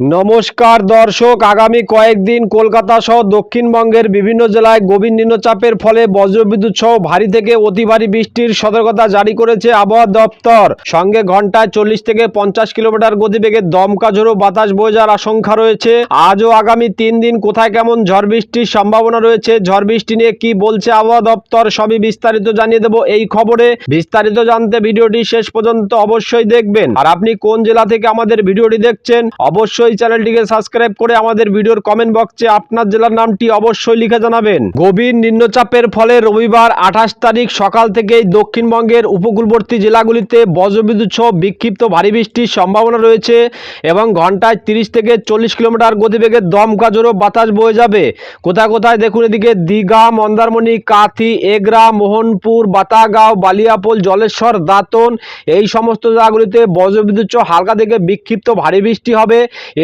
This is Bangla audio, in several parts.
নমস্কার দর্শক, আগামী কয়েকদিন কলকাতা সহ দক্ষিণবঙ্গের বিভিন্ন জেলায় গভীর নিম্নচাপের ফলে বজ্রবিদ্যুৎ সহ ভারী থেকে অতি ভারী বৃষ্টির সতর্কতা জারি করেছে আবহাওয়া দপ্তর। সঙ্গে ঘন্টায় চল্লিশ থেকে পঞ্চাশ কিলোমিটার গতিবেগে দমকা ঝোড়ো বাতাস বয়ে যাওয়ার আশঙ্কা রয়েছে। আজও আগামী তিন দিন কোথায় কেমন ঝড় বৃষ্টির সম্ভাবনা রয়েছে, ঝড় বৃষ্টি নিয়ে কি বলছে আবহাওয়া দপ্তর সবই বিস্তারিত জানিয়ে দেবো এই খবরে। বিস্তারিত জানতে ভিডিওটি শেষ পর্যন্ত অবশ্যই দেখবেন। আর আপনি কোন জেলা থেকে আমাদের ভিডিওটি দেখছেন, অবশ্যই চ্যানেলটিকে সাবস্ক্রাইব করে আমাদের ভিডিওর কমেন্ট বক্সে আপনার জেলার নামটি অবশ্যই লিখে জানাবেন। গভীর নিম্নচাপের ফলে রবিবার আঠাশ তারিখ সকাল থেকেই দক্ষিণবঙ্গের উপকূলবর্তী জেলাগুলিতে বজ্রবিদ্যুৎ সহ বিক্ষিপ্ত ভারী বৃষ্টির সম্ভাবনা রয়েছে এবং ঘন্টায় তিরিশ থেকে চল্লিশ কিলোমিটার গতিবেগে দমকা জোরো বাতাস বয়ে যাবে। কোথায় কোথায় দেখুন এদিকে দীঘা, মন্দারমণি, কাথি, এগরা, মোহনপুর, বাতাগাঁও, বালিয়াপোল, জলেশ্বর, দাঁতন এই সমস্ত জায়গাগুলিতে বজ্রবিদ্যুৎ হালকা থেকে বিক্ষিপ্ত ভারী বৃষ্টি হবে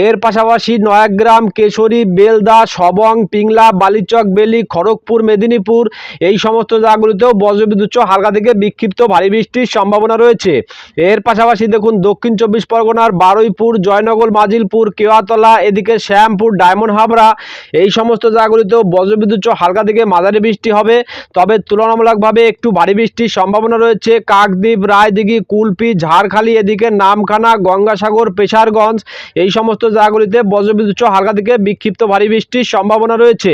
এর পাশাপাশি নয়াগ্রাম, কেশরী, বেলদা, সবং, পিংলা, বালিচক, বেলি, খড়গপুর, মেদিনীপুর এই সমস্ত জায়গাগুলিতেও বজ্রবিদ্যুৎ হালকা থেকে বিক্ষিপ্ত ভারী বৃষ্টির সম্ভাবনা রয়েছে। এর পাশাপাশি দেখুন, দক্ষিণ চব্বিশ পরগনার বারুইপুর, জয়নগর, মাজিলপুর, কেওয়াতলা, এদিকে শ্যামপুর, ডায়মন্ড হাবড়া এই সমস্ত জায়গাগুলিতেও বজ্রবিদ্যুৎ হালকা থেকে মাঝারি বৃষ্টি হবে। তবে তুলনামূলকভাবে একটু ভারী বৃষ্টির সম্ভাবনা রয়েছে। কাকদ্বীপ, রায়দিঘি, কুলপি, ঝাড়খালি, এদিকে নামখানা, গঙ্গাসাগর, পেশারগঞ্জ এই সমস্ত জায়গাগুলিতে বজ্রবিদ্যুৎ হালকা থেকে বিক্ষিপ্ত ভারী বৃষ্টির সম্ভাবনা রয়েছে।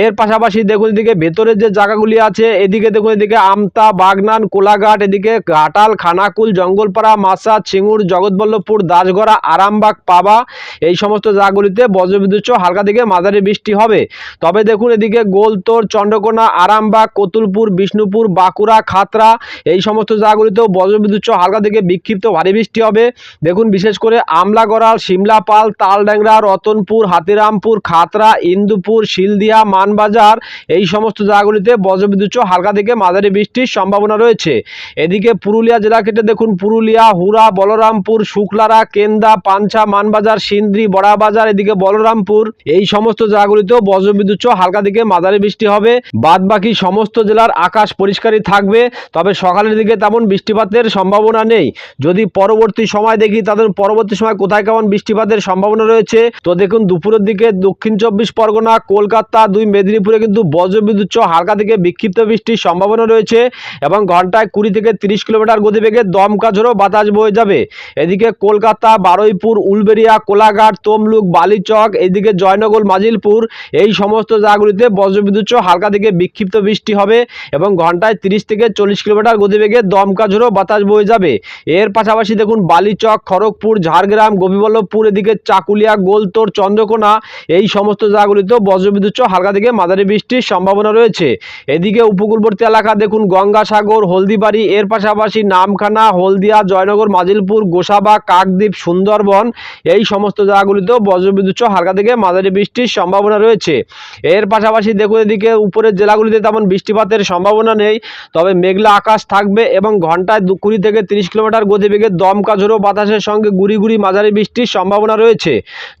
এর পাশাপাশি দেখুন এদিকে ভেতরের যে জায়গাগুলি আছে, এদিকে দেখুন এদিকে আমতা, বাগনান, কোলাঘাট, এদিকে ঘাটাল, খানাকুল, জঙ্গলপাড়া মাসা ছিঙ্গুর জগৎবল্লভপুর, দাসগড়া, আরামবাগ, পাবা, এই সমস্ত জায়গাগুলিতে বজ্রবিদ্যুৎ হালকা থেকে মাঝারি বৃষ্টি হবে। তবে দেখুন এদিকে গোলতোর, চন্দ্রকোনা, আরামবাগ, কতুলপুর, বিষ্ণুপুর, বাঁকুড়া, খাতরা, এই সমস্ত জায়গাগুলিতেও বজ্রবিদ্যুৎ হালকা থেকে বিক্ষিপ্ত ভারী বৃষ্টি হবে। দেখুন বিশেষ করে আমলাগড়াল সিমলাপাল তালড্যাংরা রতনপুর, হাতিরামপুর, খাতরা, ইন্দুপুর, শিলদিয়া, মানবাজার, এই সমস্ত জায়গাগুলিতে বজ্রবিদ্যুৎ হালকা থেকে মাঝারি বৃষ্টির সম্ভাবনা রয়েছে। এদিকে পুরুলিয়া জেলা কেটে দেখুন, পুরুলিয়া হুরা বলরামপুর, শুক্লারা, কেন্দা পাঞ্চা মানবাজার, সিন্দ্রি, বড়াবাজার, এদিকে বলরামপুর, এই সমস্ত জায়গাগুলিতেও বজ্রবিদ্যুৎ হালকা থেকে মাঝারি বৃষ্টি হবে। বাদ বাকি সমস্ত জেলার আকাশ পরিষ্কারই থাকবে, তবে সকালের দিকে তেমন বৃষ্টিপাতের সম্ভাবনা নেই। যদি পরবর্তী সময় দেখি, তাদের পরবর্তী সময় কোথায় কেমন বৃষ্টিপাতের সম্ভাবনা রয়েছে। তো দেখুন, দুপুরের দিকে দক্ষিণ চব্বিশ পরগনা, কলকাতা, দুই মেদিনীপুরে কিন্তু বজ্রবিদ্যুৎ সহ হালকা থেকে বিক্ষিপ্ত বৃষ্টির সম্ভাবনা রয়েছে এবং ঘন্টায় কুড়ি থেকে তিরিশ কিলোমিটার গতিবেগে দমকা ঝোড়ো বাতাস বয়ে যাবে। এদিকে কলকাতা, বারুইপুর, উলবেড়িয়া, কোলাঘাট, তমলুক, বালিচক, এদিকে জয়নগর, মাজিলপুর, এই সমস্ত জায়গাগুলিতে বজ্রবিদ্যুৎ সহ হালকা থেকে বিক্ষিপ্ত বৃষ্টি হবে এবং ঘন্টায় তিরিশ থেকে চল্লিশ কিলোমিটার গতিবেগে দমকা ঝোড়ো বাতাস বয়ে যাবে। এর পাশাপাশি দেখুন, বালিচক, খড়গপুর, ঝাড়গ্রাম, গোপীবল্লভপুর, এদিকে চাকুলিয়া, গোলতোর, চন্দ্রকোনা এই সমস্ত জায়গাগুলিতেও বজ্রবিদ্যুৎ হালকা থেকে মাঝারি বৃষ্টির সম্ভাবনা রয়েছে। এদিকে উপকূলবর্তী এলাকা দেখুন, গঙ্গাসাগর, হলদিবাড়ি, এর পাশাপাশি নামখানা, হলদিয়া, জয়নগর, মাজিলপুর, গোসাবা, কাকদ্বীপ, সুন্দরবন এই সমস্ত জায়গাগুলিতেও বজ্রবিদ্যুৎ হালকা থেকে মাঝারি বৃষ্টির সম্ভাবনা রয়েছে। এর পাশাপাশি দেখুন এদিকে উপরের জেলাগুলিতে তেমন বৃষ্টিপাতের সম্ভাবনা নেই, তবে মেঘলা আকাশ থাকবে এবং ঘন্টায় কুড়ি থেকে তিরিশ কিলোমিটার গতিবেগে দমকা ঝোড়ো বাতাসের সঙ্গে গুড়ি গুড়ি মাঝারি বৃষ্টির সম্ভাবনা রয়েছে।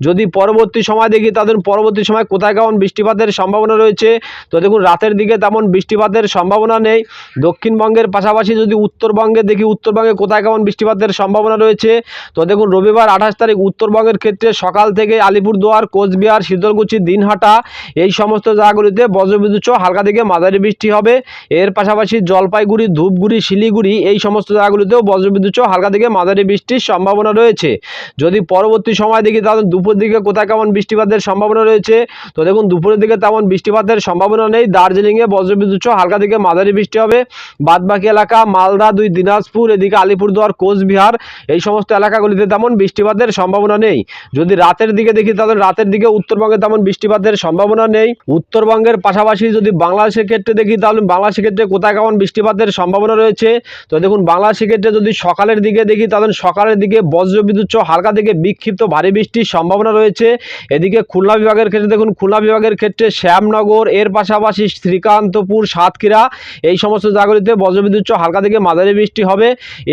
যদি পরবর্তী সময় দেখি, তাদের পরবর্তী সময় কোথায় কেমন বৃষ্টিপাতের সম্ভাবনা রয়েছে? তো দেখুন, রাতের দিকে তেমন বৃষ্টিপাতের সম্ভাবনা নেই। দক্ষিণবঙ্গের পাশাপাশি যদি উত্তরবঙ্গে দেখি, উত্তরবঙ্গে কোথায় কেমন বৃষ্টিপাতের সম্ভাবনা রয়েছে? তো দেখুন, রবিবার আঠাশ তারিখ উত্তরবঙ্গের ক্ষেত্রে সকাল থেকে আলিপুরদুয়ার, কোচবিহার শীতলকুচি দিনহাটা এই সমস্ত জায়গাগুলিতে বজ্রবিদ্যুৎ হালকা থেকে মাঝারি বৃষ্টি হবে। এর পাশাপাশি জলপাইগুড়ি, ধূপগুড়ি, শিলিগুড়ি এই সমস্ত জায়গাগুলিতেও বজ্রবিদ্যুৎ হালকা থেকে মাঝারি বৃষ্টির সম্ভাবনা রয়েছে। যদি পরবর্তী সময় দেখি তাহলে দুপুর দিকে কোথায় কেমন বৃষ্টিপাতের সম্ভাবনা রয়েছে? তো দেখুন, দুপুরের দিকে তেমন বৃষ্টিপাতের সম্ভাবনা নেই। দার্জিলিংয়ে বজ্রবিদ্যুৎ সহ হালকা থেকে মাঝারি বৃষ্টি হবে। বাদবাকি এলাকা মালদা, দুই দিনাজপুর, এদিকে আলিপুরদুয়ার, কোচবিহার, এই সমস্ত এলাকাগুলিতে তেমন বৃষ্টিপাতের সম্ভাবনা নেই। যদি রাতের দিকে দেখি, তাহলে রাতের দিকে উত্তরবঙ্গে তেমন বৃষ্টিপাতের সম্ভাবনা নেই। উত্তরবঙ্গের পাশাপাশি যদি বাংলাদেশের ক্ষেত্রে দেখি, তাহলে বাংলাদেশের ক্ষেত্রে কোথায় কেমন বৃষ্টিপাতের সম্ভাবনা রয়েছে? তো দেখুন, বাংলাদেশের ক্ষেত্রে যদি সকালের দিকে দেখি, তাহলে সকালের দিকে বজ্রবিদ্যুৎ সহ হালকা থেকে বিক্ষিপ্ত ভারী বৃষ্টির সম্ভাবনা রয়েছে। এদিকে খুলনা বিভাগের ক্ষেত্রে দেখুন, খুলনা বিভাগের ক্ষেত্রে শ্যামনগর, এর পাশাপাশি শ্রীকান্তপুর, সাতক্ষীরা এই সমস্ত জায়গাগুলিতে বজ্রবিদ্যুৎ হালকা থেকে মাঝারি বৃষ্টি হবে।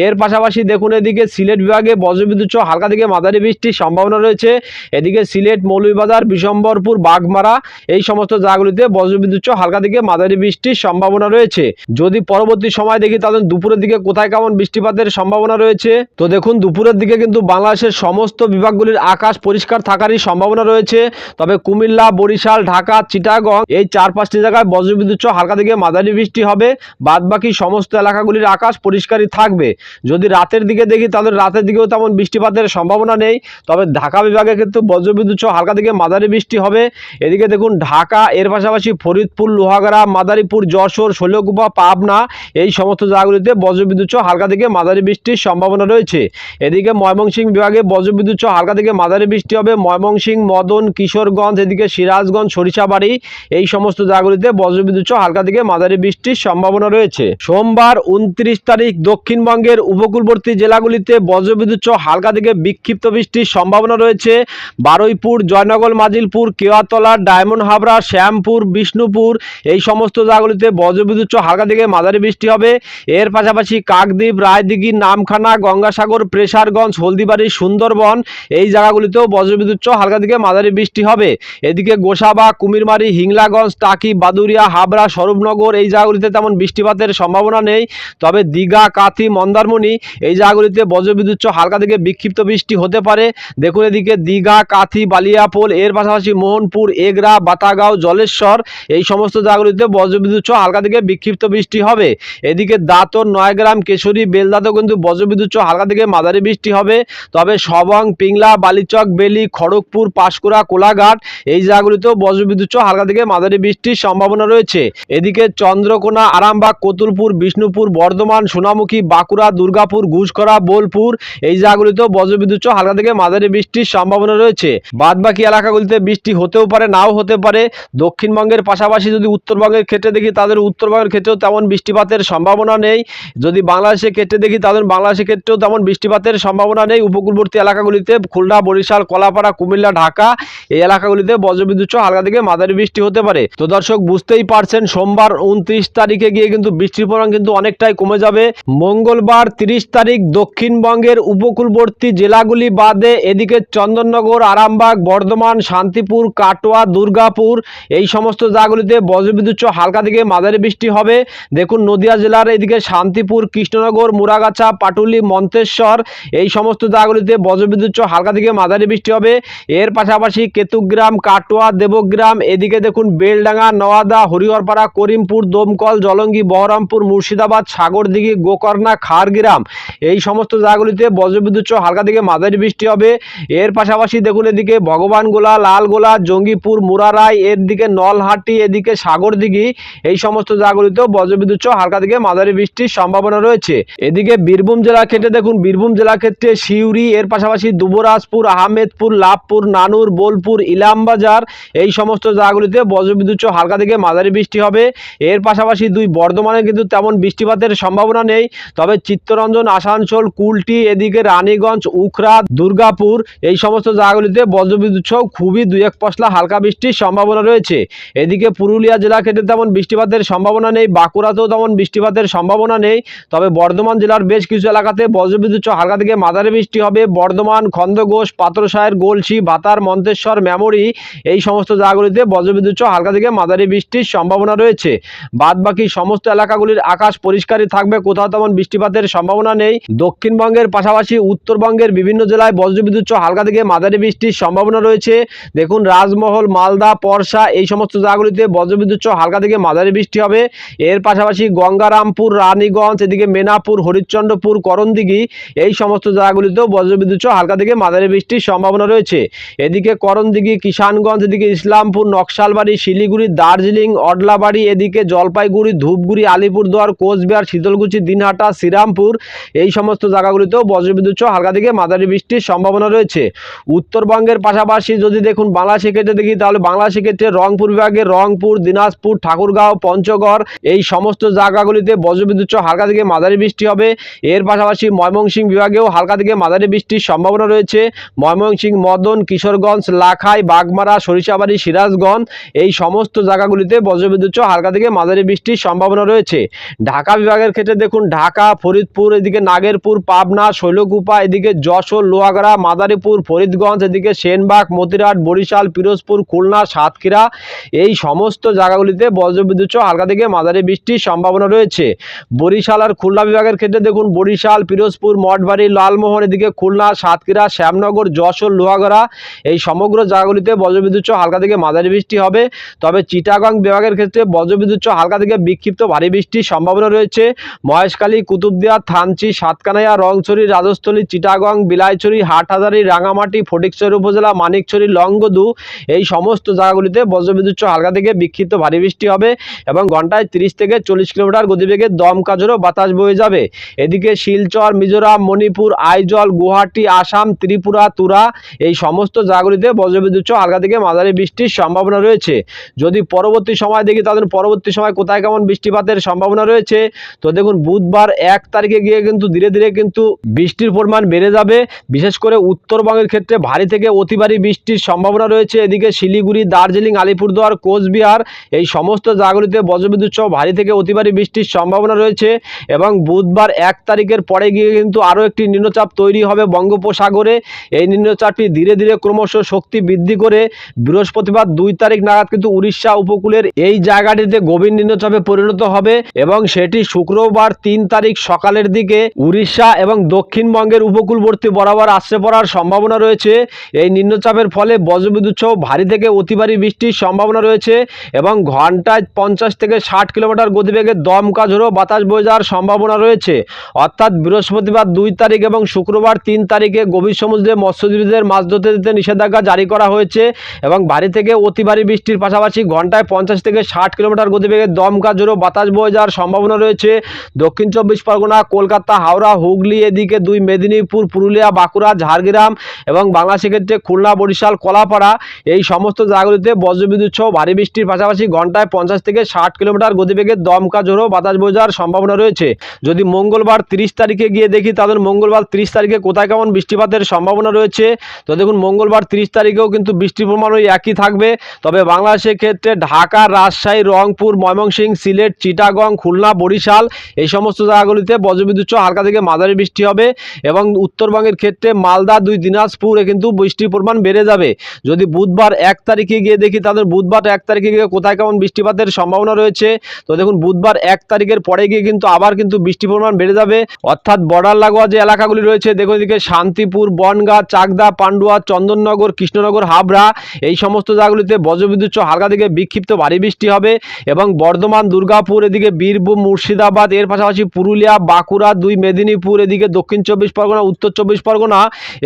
এর পাশাপাশি দেখুন, এদিকে সিলেট বিভাগে বজ্রবিদ্যুৎ হালকা থেকে মাঝারি বৃষ্টির সম্ভাবনা রয়েছে। এদিকে সিলেট, মৌলভীবাজার, বিশম্বরপুর, বাগমারা এই সমস্ত জায়গাগুলিতে বজ্রবিদ্যুৎ হালকা থেকে মাঝারি বৃষ্টির সম্ভাবনা রয়েছে। যদি পরবর্তী সময় দেখি, তাহলে দুপুরের দিকে কোথায় কেমন বৃষ্টিপাতের সম্ভাবনা রয়েছে? তো দেখুন, দুপুরের দিকে কিন্তু বাংলাদেশের সমস্ত বিভাগগুলির আকাশ পরিষ্কার থাকারই সম্ভাবনা রয়েছে। তবে কুমিল্লা, বরিশাল, ঢাকা, চিটাগং এই চার পাঁচটি জায়গায় বজ্রবিদ্যুৎ হালকা থেকে মাঝারি বৃষ্টি হবে। বাদ বাকি সমস্ত এলাকাগুলির আকাশ পরিষ্কারই থাকবে। যদি রাতের দিকে দেখি তাহলে রাতের দিকেও তেমন বৃষ্টিপাতের সম্ভাবনা নেই। তবে ঢাকা বিভাগে কিন্তু বজ্রবিদ্যুৎ হালকা থেকে মাঝারি বৃষ্টি হবে। এদিকে দেখুন, ঢাকা, এর পাশাপাশি ফরিদপুর, লোহাগড়া, মাদারীপুর, যশোর, শৈলকুপা, পাবনা এই সমস্ত জায়গাগুলিতে বজ্রবিদ্যুৎ হালকা থেকে মাঝারি বৃষ্টির সম্ভাবনা রয়েছে। এদিকে ময়মনসিংহ বিভাগে বজ্রবিদ্যুৎ হালকা থেকে মাঝারি বৃষ্টি হবে, ময়মনসিংহ, মদন, কিশোরগঞ্জ, এদিকে সিরাজগঞ্জ, সরিষাবাড়ি, এই সমস্ত জায়গাগুলিতে বজ্রবিদ্যুৎ সহ হালকা থেকে মাঝারি বৃষ্টির সম্ভাবনা রয়েছে। সোমবার উনত্রিশ তারিখ দক্ষিণবঙ্গের উপকূলবর্তী জেলাগুলিতে বজ্রবিদ্যুৎ সহ হালকা থেকে বিক্ষিপ্ত বৃষ্টির সম্ভাবনা রয়েছে। বারুইপুর, জয়নগর, মাজিলপুর, কেওয়াতলা, ডায়মন্ড হাবড়া, শ্যামপুর, বিষ্ণুপুর, এই সমস্ত জায়গাগুলিতে বজ্রবিদ্যুৎ সহ হালকা থেকে মাঝারি বৃষ্টি হবে। এর পাশাপাশি কাকদ্বীপ, রায়দিঘি, নামখানা, গঙ্গাসাগর, প্রেসারগঞ্জ, হলদিবাড়ি, সুন্দরবন, এই জায়গাগুলিতেও বজ্রবিদ্যুৎ সহ হালকা থেকে মাঝারি বৃষ্টি হবে। এদিকে গোসাবা, কুমিরমারি, হিংলাগঞ্জ, টাকি, বাদুরিয়া, হাবড়া, স্বরূপনগর এই জায়গাগুলিতে তেমন বৃষ্টিপাতের সম্ভাবনা নেই। তবে দীঘা, কাথি, মন্দারমণি এই জায়গাগুলিতে বজ্রবিদ্যুৎ সহ হালকা থেকে বিক্ষিপ্ত বৃষ্টি হতে পারে। দেখুন এদিকে দীঘা, কাথি, বালিয়াপোল, এর পাশাপাশি মোহনপুর, এগরা, বাতাগাঁও, জলেশ্বর এই সমস্ত জায়গাগুলিতে বজ্রবিদ্যুৎ সহ হালকা থেকে বিক্ষিপ্ত বৃষ্টি হবে। এদিকে দাঁতর নয়গ্রাম, কেশরী, বেলদাতেও কিন্তু বজ্রবিদ্যুৎ সহ হালকা থেকে মাঝারি বৃষ্টি হবে। তবে সবং, পিংলা বালিচক বেলি, খড়গপুর, পাঁশকুড়া, কোলাঘাট এই জায়গাগুলিতেও বজ্রবিদ্যুৎ সহ হালকা থেকে মাঝারি বৃষ্টির সম্ভাবনা রয়েছে। এদিকে চন্দ্রকোনা, আরামবাগ, কতুলপুর, বিষ্ণুপুর, বর্ধমান, সোনামুখী, বাঁকুড়া, দুর্গাপুর ঘুষকরা বোলপুর এই জায়গাগুলিতেও বজ্রবিদ্যুৎ সহ হালকা থেকে মাঝারি বৃষ্টির সম্ভাবনা রয়েছে। বাদবাকি এলাকাগুলিতে বৃষ্টি হতেও পারে, নাও হতে পারে। দক্ষিণবঙ্গের পাশাপাশি যদি উত্তরবঙ্গের ক্ষেত্রে দেখি, তাদের উত্তরবঙ্গের ক্ষেত্রেও তেমন বৃষ্টিপাতের সম্ভাবনা নেই। যদি বাংলাদেশের ক্ষেত্রে দেখি, তাদের বাংলাদেশের ক্ষেত্রেও তেমন বৃষ্টিপাতের সম্ভাবনা নেই। উপকূলবর্তী এলাকাগুলিতে খুলনা বরিশাল, কলাপাড়া, কুমিল্লা, ঢাকা এই এলাকাগুলিতে বজ্রবিদ্যুৎ সহ হালকা থেকে মাঝারি বৃষ্টি হতে পারে। তো দর্শক, বুঝতেই পারছেন, সোমবার উনত্রিশ তারিখে গিয়ে কিন্তু বৃষ্টির পরিমাণ কিন্তু অনেকটাই কমে যাবে। মঙ্গলবার তিরিশ তারিখ দক্ষিণবঙ্গের উপকূলবর্তী জেলাগুলি বাদে এদিকে চন্দননগর, আরামবাগ, বর্ধমান, শান্তিপুর, কাটোয়া, দুর্গাপুর এই সমস্ত জায়গাগুলিতে বজ্রবিদ্যুৎ সহ হালকা থেকে মাঝারি বৃষ্টি হবে। দেখুন, নদিয়া জেলার এদিকে শান্তিপুর, কৃষ্ণনগর, মুরাগাছা, পাটুলি, মন্তেশ্বর এই সমস্ত জায়গাগুলিতে বজ্রবিদ্যুৎ সহ হালকা থেকে মাঝারি বৃষ্টি হবে। এর পাশাপাশি কেতুগ্রাম, কাটোয়া, দেবগ্রাম, এদিকে দেখুন বেলডাঙ্গা, নওয়াদা, হরিহরপাড়া, করিমপুর, দমকল, জলঙ্গি, বহরমপুর, মুর্শিদাবাদ, সাগরদিঘি, গোকর্ণা খারগ্রাম এই সমস্ত জায়গাগুলিতে বজ্রবিদ্যুৎ হালকা থেকে মাঝারি বৃষ্টি হবে। এর পাশাপাশি দেখুন এদিকে ভগবানগোলা, লালগোলা, জঙ্গিপুর, মুরারাই, এর দিকে নলহাটি, এদিকে সাগরদিঘি। এই সমস্ত জায়গাগুলিতেও বজ্রবিদ্যুৎ হালকা থেকে মাঝারি বৃষ্টির সম্ভাবনা রয়েছে। এদিকে বীরভূম জেলার ক্ষেত্রে দেখুন, বীরভূম জেলার ক্ষেত্রে সিউড়ি, এর পাশাপাশি দুবরাজপুর আহমেদপুর লাভপুর, নানুর, বোলপুর, ইলামবাজার, এই সমস্ত জায়গাগুলিতে বজ্রবিদ্যুৎ হালকা থেকে মাঝারি বৃষ্টি হবে। এর পাশাপাশি দুই বর্ধমানে কিন্তু তেমন বৃষ্টিপাতের সম্ভাবনা নেই। তবে চিত্তরঞ্জন, আসানসোল, কুলটি, এদিকে রানীগঞ্জ উখরা দুর্গাপুর, এই সমস্ত জায়গাগুলিতে বজ্রবিদ্যুৎ সহ খুবই দুই এক পশলা হালকা বৃষ্টির সম্ভাবনা রয়েছে। এদিকে পুরুলিয়া জেলা ক্ষেত্রে তেমন বৃষ্টিপাতের সম্ভাবনা নেই। বাঁকুড়াতেও তেমন বৃষ্টিপাতের সম্ভাবনা নেই। তবে বর্ধমান জেলার বেশ কিছু এলাকাতে বজ্রবিদ্যুৎ হালকা থেকে মাঝারি বৃষ্টি হবে। বর্ধমান খন্দঘোষ পাত্রসায়ের গোলসি ভাতার, মন্তেশ্বর, মেমরি, এই সমস্ত জায়গাগুলিতে বজ্রবিদ্যুৎ সহ হালকা থেকে মাঝারি বৃষ্টির সম্ভাবনা রয়েছে। বাদ বাকি সমস্ত এলাকাগুলির আকাশ পরিষ্কারই থাকবে, কোথাও তেমন বৃষ্টিপাতের সম্ভাবনা নেই। দক্ষিণবঙ্গের পাশাপাশি উত্তরবঙ্গের বিভিন্ন জেলায় বজ্রবিদ্যুৎ সহ হালকা থেকে মাঝারি বৃষ্টির সম্ভাবনা রয়েছে। দেখুন, রাজমহল, মালদা পরশা এই সমস্ত জায়গাগুলিতে বজ্রবিদ্যুৎ সহ হালকা থেকে মাঝারি বৃষ্টি হবে। এর পাশাপাশি গঙ্গারামপুর, রানীগঞ্জ, এদিকে মেনাপুর, হরিশ্চন্দ্রপুর, করণদিঘি, এই সমস্ত জায়গাগুলিতেও বজ্রবিদ্যুৎ সহ হালকা থেকে মাঝারি বৃষ্টির সম্ভাবনা রয়েছে। এদিকে করণদিঘি, কিষানগঞ্জ, এদিকে ইসলামপুর, নকশালবাড়ি, শিলিগুড়ি, দার্জিলিং, অডলাবাড়ি, এদিকে জলপাইগুড়ি, ধূপগুড়ি, আলিপুরদুয়ার, কোচবিহার, শীতলকুচি, দিনহাটা, শ্রীরামপুর এই সমস্ত জায়গাগুলিতেও বজ্রবিদ্যুৎ সহ হালকা থেকে মাঝারি বৃষ্টির সম্ভাবনা রয়েছে। উত্তরবঙ্গের পাশাপাশি যদি দেখুন বাংলাদেশের ক্ষেত্রে দেখি, তাহলে বাংলাদেশের ক্ষেত্রে রংপুর বিভাগে রংপুর, দিনাজপুর, ঠাকুরগাঁও, পঞ্চগড় এই সমস্ত জায়গাগুলিতে বজ্রবিদ্যুৎ সহ হালকা থেকে মাঝারি বৃষ্টি হবে। এর পাশাপাশি ময়মনসিংহ বিভাগেও হালকা থেকে মাঝারি বৃষ্টির সম্ভাবনা রয়েছে। ময়মনসিংহ, মদন, কিশোরগঞ্জ, লাখাই, বাগমারা, সরিষাবাড়ি, সিরাজগঞ্জ, এই সমস্ত জায়গাগুলিতে বজ্রবিদ্যুৎ হালকা থেকে মাঝারি বৃষ্টির সম্ভাবনা রয়েছে। ঢাকা বিভাগের ক্ষেত্রে দেখুন, ঢাকা, ফরিদপুর, এদিকে নাগেরপুর, পাবনা, শৈলকুপা, এদিকে যশোর, লোহাগড়া, মাদারীপুর, ফরিদগঞ্জ, এদিকে সেনবাগ, মতিরাট, বরিশাল, পিরোজপুর, খুলনা, সাতক্ষীরা, এই সমস্ত জায়গাগুলিতে বজ্রবিদ্যুৎ হালকা থেকে মাঝারি বৃষ্টির সম্ভাবনা রয়েছে। বরিশাল আর খুলনা বিভাগের ক্ষেত্রে দেখুন, বরিশাল, পিরোজপুর, মঠবাড়ি, লালমোহন, এদিকে খুলনা, সাতক্ষীরা, শ্যামনগর কৃষ্ণনগর যশোর, লোহাগড়া, এই সমগ্র জায়গাগুলিতে বজ্রবিদ্যুৎ হালকা থেকে মাঝারি বৃষ্টি হবে। তবে চিটাগাং বিভাগের ক্ষেত্রে বজ্রবিদ্যুৎ হালকা থেকে বিক্ষিপ্ত ভারী বৃষ্টির সম্ভাবনা রয়েছে। মহেশখালী, কুতুবদিয়া, থানচি সাতকানাইয়া রংছড়ি, রাজস্থলী, চিটাগং, বিলাইছড়ি, হাটহাজারি, রাঙামাটি, ফটিকছড়ি উপজেলা, মানিকছড়ি, লংগদু, এই সমস্ত জায়গাগুলিতে বজ্রবিদ্যুৎ হালকা থেকে বিক্ষিপ্ত ভারী বৃষ্টি হবে এবং ঘন্টায় তিরিশ থেকে চল্লিশ কিলোমিটার গতিবেগে দমকা বাতাস বয়ে যাবে। এদিকে শিলচর, মিজোরাম, মণিপুর, আইজল, গুয়াহাটি, আসাম, ত্রিপুরা তুরা এই সমস্ত জায়গাগুলিতে বজ্রবিদ্যুৎ সহ হালকা থেকে মাঝারি বৃষ্টির সম্ভাবনা রয়েছে। যদি পরবর্তী সময় দেখি তাদের পরবর্তী সময় কোথায় কেমন বৃষ্টিপাতের সম্ভাবনা রয়েছে? তো দেখুন, বুধবার এক তারিখে গিয়ে কিন্তু ধীরে ধীরে কিন্তু বৃষ্টির পরিমাণ বেড়ে যাবে। বিশেষ করে উত্তরবঙ্গের ক্ষেত্রে ভারী থেকে অতি ভারী বৃষ্টির সম্ভাবনা রয়েছে। এদিকে শিলিগুড়ি, দার্জিলিং, আলিপুরদুয়ার, কোচবিহার, এই সমস্ত জায়গাগুলিতে বজ্রবিদ্যুৎ সহ ভারী থেকে অতি ভারী বৃষ্টির সম্ভাবনা রয়েছে। এবং বুধবার এক তারিখের পরে গিয়ে কিন্তু আরও একটি নিম্নচাপ তৈরি হবে বঙ্গোপসাগরে। এই নিম্নচাপটি ধীরে ধীরে ক্রমশ শক্তি বৃদ্ধি করে বৃহস্পতিবার দুই তারিখ নাগাদ কিন্তু উড়িষ্যা উপকূলের এই জায়গাটিতে গভীর নিম্নচাপে পরিণত হবে এবং সেটি শুক্রবার তিন তারিখ সকালের দিকে উড়িষ্যা এবং দক্ষিণবঙ্গের উপকূলবর্তী বরাবর আশ্রে পড়ার সম্ভাবনা রয়েছে। এই নিম্নচাপের ফলে বজ্রবিদ্যুৎ সহ ভারী থেকে অতি ভারী বৃষ্টির সম্ভাবনা রয়েছে এবং ঘন্টায় পঞ্চাশ থেকে ষাট কিলোমিটার গতিবেগে দমকা ঝোড়ো বাতাস বয়ে যাওয়ার সম্ভাবনা রয়েছে। অর্থাৎ বৃহস্পতিবার দুই তারিখ এবং শুক্রবার তিন তারিখে গভীর সমুদ্রে মৎস্যজীবীদের মাছ ধরতে দিতে নিষেধাজ্ঞা জারি করা হয়েছে এবং ভারী থেকে অতি ভারী বৃষ্টির পাশাপাশি ঘন্টায় পঞ্চাশ থেকে ষাট কিলোমিটার গতিবেগে দমকা জোরো বাতাস বয়ে যাওয়ার সম্ভাবনা রয়েছে। দক্ষিণ চব্বিশ পরগনা, কলকাতা, হাওড়া, হুগলি, এদিকে দুই মেদিনীপুর, পুরুলিয়া, বাঁকুড়া, ঝাড়গ্রাম এবং বাংলাদেশের ক্ষেত্রে খুলনা, বরিশাল, কলাপাড়া এই সমস্ত জায়গাগুলিতে বজ্রবিদ্যুৎ সহ ভারী বৃষ্টির পাশাপাশি ঘন্টায় পঞ্চাশ থেকে ষাট কিলোমিটার গতিবেগে দমকা জোরো বাতাস বয়ে যাওয়ার সম্ভাবনা রয়েছে। যদি মঙ্গলবার তিরিশ তারিখে গিয়ে দেখি তাদের মঙ্গলবার তিরিশ তারিখে কোথায় কেমন বৃষ্টিপাতের সম্ভাবনা রয়েছে। তো দেখুন, মঙ্গলবার তিরিশ তারিখেও কিন্তু বৃষ্টির পরিমাণ ওই একই থাকবে। তবে বাংলাদেশের ক্ষেত্রে ঢাকা, রাজশাহী, রংপুর, ময়মনসিংহ, সিলেট, চিটাগং, খুলনা, বরিশাল এই সমস্ত জায়গাগুলিতে বজ্রবিদ্যুৎ হালকা থেকে মাঝারি বৃষ্টি হবে এবং উত্তরবঙ্গের ক্ষেত্রে মালদা, দুই দিনাজপুরে কিন্তু বৃষ্টির পরিমাণ বেড়ে যাবে। যদি বুধবার এক তারিখে গিয়ে দেখি তাদের বুধবার এক তারিখে গিয়ে কোথায় কেমন বৃষ্টিপাতের সম্ভাবনা রয়েছে, তো দেখুন, বুধবার এক তারিখের পরে গিয়ে কিন্তু আবার কিন্তু বৃষ্টির পরিমাণ বেড়ে যাবে। অর্থাৎ বর্ডার লাগোয়া যে এলাকাগুলি রয়েছে, দেখুন এদিকে শান্তিপুর, বনগাঁ চাকদা, পান্ডুয়া, চন্দননগর, কৃষ্ণনগর, হাবড়া, এই সমস্ত জায়গাগুলিতে বজ্রবিদ্যুৎ হালকা থেকে বিক্ষিপ্ত ভারী বৃষ্টি হবে এবং বর্ধমান, দুর্গাপুর, এদিকে বীরভূম, মুর্শিদাবাদ, এর পাশাপাশি পুরুলিয়া, বাঁকুড়া, দুই মেদিনীপুর, এদিকে দক্ষিণ চব্বিশ পরগনা, উত্তর চব্বিশ পরগনা,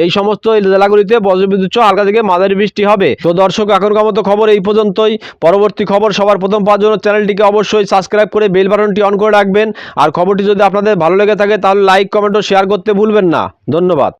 এই সমস্ত জেলাগুলিতে বজ্রবিদ্যুৎ হালকা থেকে মাঝারি বৃষ্টি হবে। তো দর্শক, এখনকার মতো খবর এই পর্যন্তই। পরবর্তী খবর সবার প্রথম পাওয়ার জন্য চ্যানেলটিকে অবশ্যই সাবস্ক্রাইব করে বেল বাটনটি অন করে রাখবেন। আর খবরটি যদি আপনাদের ভালো লেগে থাকে, তাহলে লাইক, কমেন্ট ও শেয়ার করতে ভুলবেন না। ধন্যবাদ।